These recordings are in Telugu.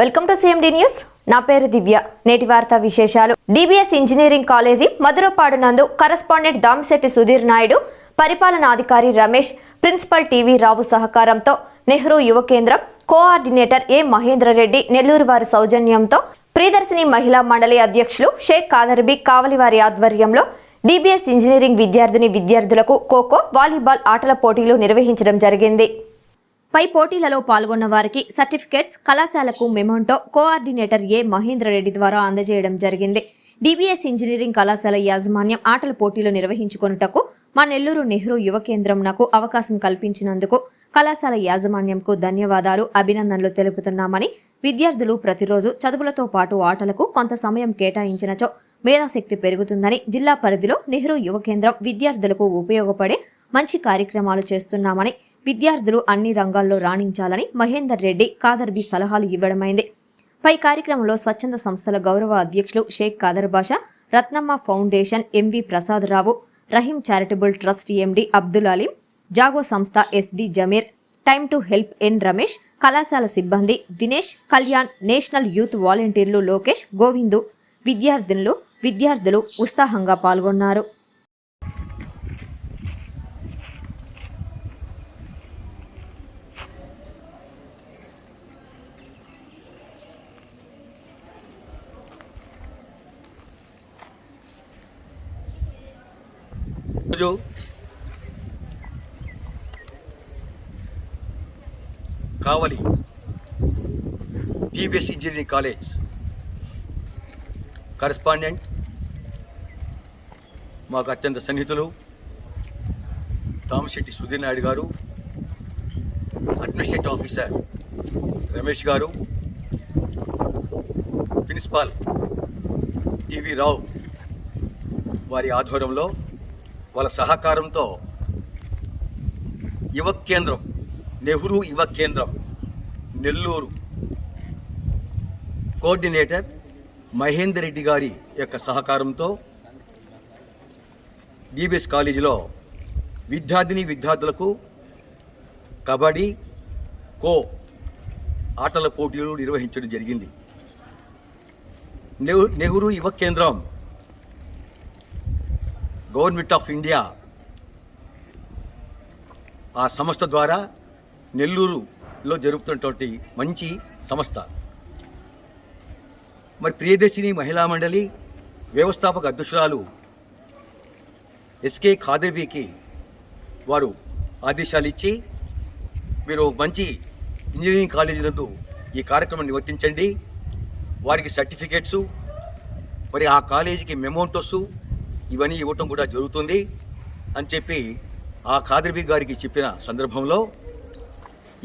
Welcome to CMD news నా పేరు దివ్య. నేటి వార్తా విశేషాలు. డిబిఎస్ ఇంజనీరింగ్ కాలేజీ మధురపాడు నందు కరస్పాండెంట్ దామిశెట్టి సుధీర్ నాయుడు పరిపాలనాధికారి రమేష్ ప్రిన్సిపల్ టీవీ రావు సహకారంతో నెహ్రూ యువ కేంద్రం కోఆర్డినేటర్ ఏ మహేంద్రరెడ్డి నెల్లూరు వారి సౌజన్యంతో ప్రియదర్శిని మహిళా మండలి అధ్యక్షులు షేక్ కాదర్బి కావలి వారి ఆధ్వర్యంలో డిబిఎస్ ఇంజనీరింగ్ విద్యార్థిని విద్యార్థులకు ఖోఖో వాలీబాల్ ఆటల పోటీలు నిర్వహించడం జరిగింది. పై పోటీలలో పాల్గొన్న వారికి సర్టిఫికేట్స్ కళాశాలకు మెమోంటో కోఆర్డినేటర్ ఏ మహేంద్రరెడ్డి ద్వారా అందజేయడం జరిగింది. డిబిఎస్ ఇంజనీరింగ్ కళాశాల యాజమాన్యం ఆటల పోటీలు నిర్వహించుకొనుటకు మా నెల్లూరు నెహ్రూ యువ కేంద్రం నాకు అవకాశం కల్పించినందుకు కళాశాల యాజమాన్యంకు ధన్యవాదాలు అభినందనలు తెలుపుతున్నామని విద్యార్థులు ప్రతిరోజు చదువులతో పాటు ఆటలకు కొంత సమయం కేటాయించినచో మేధాశక్తి పెరుగుతుందని జిల్లా పరిధిలో నెహ్రూ యువ కేంద్రం విద్యార్థులకు ఉపయోగపడే మంచి కార్యక్రమాలు చేస్తున్నామని విద్యార్థులు అన్ని రంగాల్లో రాణించాలని మహేందర్ రెడ్డి కాదర్బి సలహాలు ఇవ్వడమైంది. పై కార్యక్రమంలో స్వచ్ఛంద సంస్థల గౌరవ అధ్యక్షులు Sheikh Khader Basha Ratnamma foundation MV Prasada Rao Rahim charitable trust MD Abdul Aleem Jago సంస్థ SD Zameer time to help N Ramesh కళాశాల సిబ్బంది దినేష్ కళ్యాణ్ నేషనల్ యూత్ వాలంటీర్లు లోకేష్ గోవిందు విద్యార్థినులు విద్యార్థులు ఉత్సాహంగా పాల్గొన్నారు. రోజు Kavali TBS engineering college correspondent మాకు అత్యంత సన్నిహితులు తామశెట్టి సుధీర్ నాయుడు గారు అడ్మినిస్ట్రేటివ్ ఆఫీసర్ రమేష్ గారు ప్రిన్సిపాల్ టీవీ రావు వారి ఆధ్వర్యంలో వాళ్ళ సహకారంతో యువ కేంద్రం నెహ్రూ యువ కేంద్రం నెల్లూరు కోఆర్డినేటర్ మహేందర్ రెడ్డి గారి యొక్క సహకారంతో డిబిఎస్ కాలేజీలో విద్యార్థిని విద్యార్థులకు కబడ్డీ కో ఆటల పోటీలు నిర్వహించడం జరిగింది. నెహ్ నెహ్రూ యువ కేంద్రం గవర్నమెంట్ ఆఫ్ ఇండియా ఆ సంస్థ ద్వారా నెల్లూరులో జరుగుతున్నటువంటి మంచి సంస్థ. మరి ప్రియదర్శిని మహిళా మండలి వ్యవస్థాపక అధ్యక్షురాలు ఎస్కే ఖాదర్బీకి వారు ఆదేశాలు ఇచ్చి మీరు మంచి ఇంజనీరింగ్ కాలేజీ నందు ఈ కార్యక్రమం నిర్వర్తించండి. వారికి సర్టిఫికేట్సు మరి ఆ కాలేజీకి మెమోంటోసు ఇవన్నీ ఇవ్వటం కూడా జరుగుతుంది అని చెప్పి ఆ ఖాదర్బీ గారికి చెప్పిన సందర్భంలో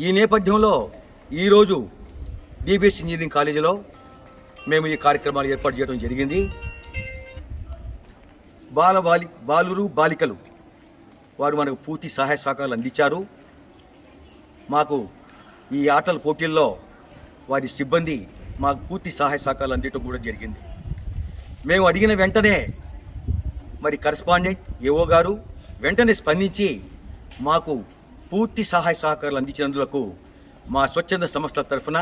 ఈ నేపథ్యంలో ఈరోజు బీబీఎస్ ఇంజనీరింగ్ కాలేజీలో మేము ఈ కార్యక్రమాలు ఏర్పాటు చేయడం జరిగింది. బాల బాలి బాలురు బాలికలు వారు మనకు పూర్తి సహాయ సహకారాలు అందించారు. మాకు ఈ ఆటల పోటీల్లో వారి సిబ్బంది మాకు పూర్తి సహాయ సహకారాలు అందించడం కూడా జరిగింది. మేము అడిగిన వెంటనే మరి కరస్పాండెంట్ ఏఓ గారు వెంటనే స్పందించి మాకు పూర్తి సహాయ సహకారాలు అందించినందులకు మా స్వచ్ఛంద సంస్థల తరఫున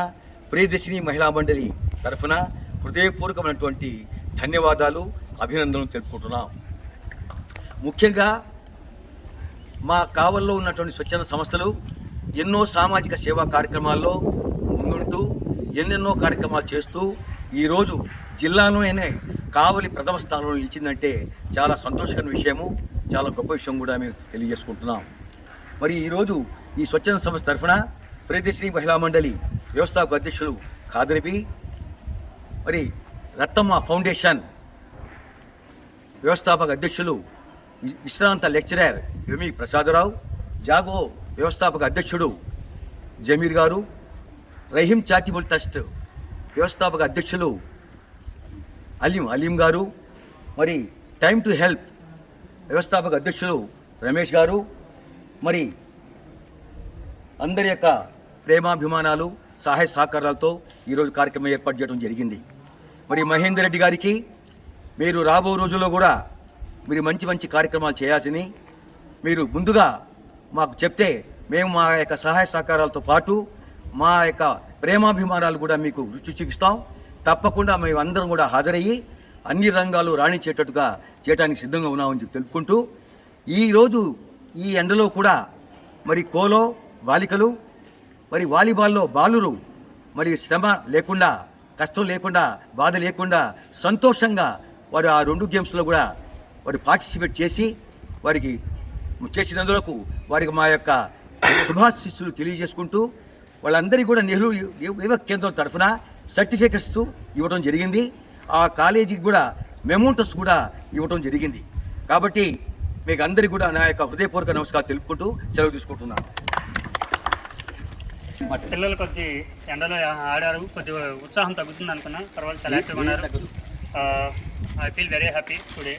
ప్రియదర్శిని మహిళా మండలి తరఫున హృదయపూర్వకమైనటువంటి ధన్యవాదాలు అభినందనలు తెలుపుకుంటున్నాం. ముఖ్యంగా మా కావల్లో ఉన్నటువంటి స్వచ్ఛంద సంస్థలు ఎన్నో సామాజిక సేవా కార్యక్రమాల్లో ముందుంటూ ఎన్నెన్నో కార్యక్రమాలు చేస్తూ ఈరోజు జిల్లాలోనే కావలి ప్రథమ స్థానంలో నిలిచిందంటే చాలా సంతోషకరమైన విషయము చాలా గొప్ప విషయం కూడా మేము తెలియజేసుకుంటున్నాం. మరి ఈరోజు ఈ స్వచ్ఛంద సంస్థ తరఫున ప్రియదర్శిని మహిళా మండలి వ్యవస్థాపక అధ్యక్షులు ఖాదర్బి మరి రత్తమ్మ ఫౌండేషన్ వ్యవస్థాపక అధ్యక్షులు విశ్రాంత లెక్చరర్ ఎంఈ ప్రసాదరావు జాగో వ్యవస్థాపక అధ్యక్షుడు జమీర్ గారు రహీం చారిటబుల్ ట్రస్ట్ వ్యవస్థాపక అధ్యక్షులు అలీం అలీం గారు మరి టైం టు హెల్ప్ వ్యవస్థాపక అధ్యక్షులు రమేష్ గారు మరి అందరి యొక్క ప్రేమాభిమానాలు సహాయ సహకారాలతో ఈరోజు కార్యక్రమం ఏర్పాటు చేయడం జరిగింది. మరి మహేందర్ రెడ్డి గారికి మీరు రాబో రోజుల్లో కూడా మీరు మంచి మంచి కార్యక్రమాలు చేయాల్సింది. మీరు ముందుగా మాకు చెప్తే మేము మా యొక్క సహాయ సహకారాలతో పాటు మా యొక్క ప్రేమాభిమానాలు కూడా మీకు రుచి చూపిస్తాం. తప్పకుండా మేము అందరం కూడా హాజరయ్యి అన్ని రంగాలు రాణించేటట్టుగా చేయడానికి సిద్ధంగా ఉన్నామని చెప్పి తెలుపుకుంటూ ఈరోజు ఈ ఎండలో కూడా మరి కోలో బాలికలు మరి వాలీబాల్లో బాలురు మరి శ్రమ లేకుండా కష్టం లేకుండా బాధ లేకుండా సంతోషంగా వారు ఆ రెండు గేమ్స్లో కూడా వారు పార్టిసిపేట్ చేసి వారికి చేసినందులకు వారికి మా యొక్క శుభాశిస్సులు తెలియజేసుకుంటూ వాళ్ళందరికీ కూడా నెహ్రూ యువ కేంద్రం తరఫున సర్టిఫికెట్స్ ఇవ్వడం జరిగింది. ఆ కాలేజీకి కూడా మెమోంటస్ కూడా ఇవ్వడం జరిగింది. కాబట్టి మీకు అందరికీ కూడా నా యొక్క హృదయపూర్వక నమస్కారం తెలుపుకుంటూ సెలవు తీసుకుంటున్నాను. పిల్లలు కొద్ది ఎండలో ఆడారు. కొద్ది ఉత్సాహం తగ్గుతుంది అనుకున్నా. తర్వాత చాలా I feel very happy today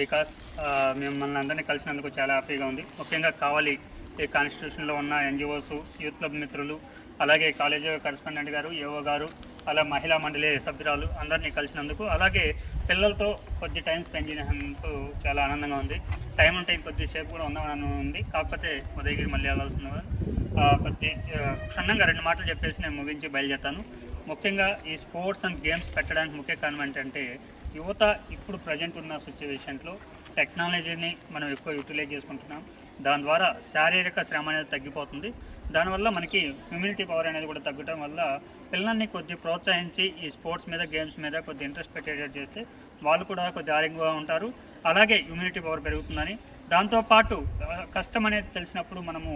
because మేము అందరినీ కలిసినందుకు చాలా హ్యాపీగా ఉంది. ముఖ్యంగా కావాలి ఈ కాన్స్టిట్యూషన్లో ఉన్న ఎన్జిఓస్ యూత్ క్లబ్ మిత్రులు అలాగే కాలేజ్ కరెస్పాండెంట్ గారు ఏవో గారు అలా మహిళా మండలి సభ్యురాలు అందరినీ కలిసినందుకు అలాగే పిల్లలతో కొద్ది టైం స్పెండ్ చేసినందుకు చాలా ఆనందంగా ఉంది. టైం ఉంటే కొద్దిసేపు కూడా ఉందామని ఉంది. కాకపోతే ఉదయగిరి మళ్ళీ వెళ్ళాల్సింది కొద్ది క్షుణ్ణంగా రెండు మాటలు చెప్పేసి నేను ముగించి బయలుదేరుతాను. ముఖ్యంగా ఈ స్పోర్ట్స్ అండ్ గేమ్స్ పెట్టడానికి ముఖ్య కారణం ఏంటంటే యువత ఇప్పుడు ప్రజెంట్ ఉన్న సిచ్యువేషన్లో టెక్నాలజీని మనం ఎక్కువ యూటిలైజ్ చేసుకుంటున్నాం. దాని ద్వారా శారీరక శ్రమ అనేది తగ్గిపోతుంది. దానివల్ల మనకి ఇమ్యూనిటీ పవర్ అనేది కూడా తగ్గడం వల్ల పిల్లల్ని కొద్ది ప్రోత్సహించి ఈ స్పోర్ట్స్ మీద గేమ్స్ మీద కొద్ది ఇంట్రెస్ట్ పెట్టేటట్టు చేస్తే వాళ్ళు కూడా కొద్ది ఆరోగ్యంగా ఉంటారు. అలాగే ఇమ్యూనిటీ పవర్ పెరుగుతుందని. దాంతోపాటు కష్టం అనేది తెలిసినప్పుడు మనము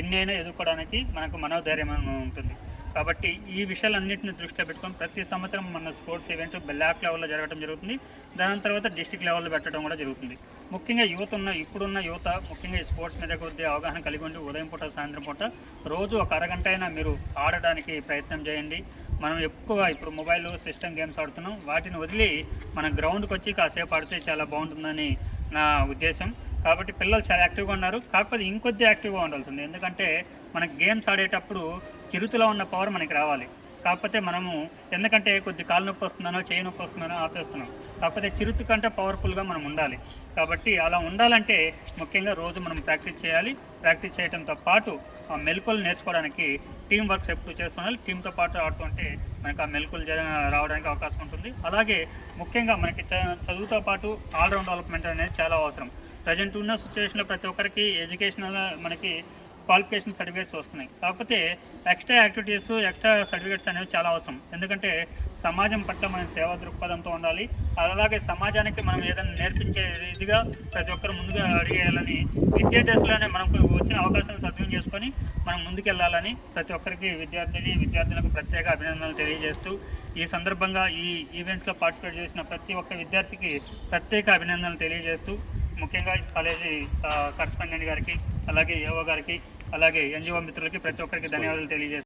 ఎన్నైనా ఎదుర్కోవడానికి మనకు మనోధైర్యం ఉంటుంది. కాబట్టి ఈ విషయాలన్నింటిని దృష్టిలో పెట్టుకొని ప్రతి సంవత్సరం మన స్పోర్ట్స్ ఈవెంట్ బ్లాక్ లెవెల్లో జరగడం జరుగుతుంది. దాని తర్వాత డిస్టిక్ లెవెల్లో పెట్టడం కూడా జరుగుతుంది. ముఖ్యంగా యువత ఉన్న ఇప్పుడున్న యువత ముఖ్యంగా ఈ స్పోర్ట్స్ మీద కొద్దిగా అవగాహన కలిగి ఉండి ఉదయం పూట సాయంత్రం పూట రోజు ఒక అరగంట అయినా మీరు ఆడడానికి ప్రయత్నం చేయండి. మనం ఎక్కువ ఇప్పుడు మొబైల్ సిస్టమ్ గేమ్స్ ఆడుతున్నాం. వాటిని వదిలి మన గ్రౌండ్కి వచ్చి కాసేపు ఆడితే చాలా బాగుంటుందని నా ఉద్దేశం. కాబట్టి పిల్లలు చాలా యాక్టివ్గా ఉన్నారు. కాకపోతే ఇంకొద్ది యాక్టివ్గా ఉండాల్సింది. ఎందుకంటే మనకు గేమ్స్ ఆడేటప్పుడు చిరుతులో ఉన్న పవర్ మనకి రావాలి. కాకపోతే మనము ఎందుకంటే కొద్ది కాలు నొప్పి వస్తుందనో చేయి నొప్పి వస్తుందనో ఆపేస్తున్నాం. కాకపోతే చిరుతు కంటే పవర్ఫుల్గా మనం ఉండాలి. కాబట్టి అలా ఉండాలంటే ముఖ్యంగా రోజు మనం ప్రాక్టీస్ చేయాలి. ప్రాక్టీస్ చేయడంతో పాటు ఆ మెలకులు నేర్చుకోవడానికి టీం వర్క్స్ ఎప్పుడు చేస్తున్నారు టీంతో పాటు ఆడుతుంటే మనకు ఆ మెలకులు రావడానికి అవకాశం ఉంటుంది. అలాగే ముఖ్యంగా మనకి చ- చదువుతో పాటు ఆల్రౌండ్ డెవలప్మెంట్ అనేది చాలా అవసరం. ప్రజెంట్ ఉన్న సిచ్యువేషన్లో ప్రతి ఒక్కరికి ఎడ్యుకేషనల్ మనకి క్వాలిఫికేషన్ సర్టిఫికేట్స్ వస్తున్నాయి. కాకపోతే ఎక్స్ట్రా యాక్టివిటీస్ ఎక్స్ట్రా సర్టిఫికేట్స్ అనేవి చాలా అవసరం. ఎందుకంటే సమాజం పట్ల మనం సేవా దృక్పథంతో ఉండాలి. అలాగే సమాజానికి మనం ఏదైనా నేర్పించే రీతిగా ప్రతి ఒక్కరు ముందుగా అడిగేయాలని విద్యా దశలోనే మనకు వచ్చిన అవకాశాలను సద్వినియోగం చేసుకొని మనం ముందుకెళ్ళాలని ప్రతి ఒక్కరికి విద్యార్థిని విద్యార్థులకు ప్రత్యేక అభినందనలు తెలియజేస్తూ ఈ సందర్భంగా ఈ ఈవెంట్స్లో పార్టిసిపేట్ చేసిన ప్రతి ఒక్క విద్యార్థికి ప్రత్యేక అభినందనలు తెలియజేస్తూ ముఖ్యంగా కాలేజీ కరస్పాండెంట్ గారికి అలాగే యోగ గారికి అలాగే ఎన్జిఓ మిత్రులకి ప్రతి ఒక్కరికి ధన్యవాదాలు తెలియజేస్తాను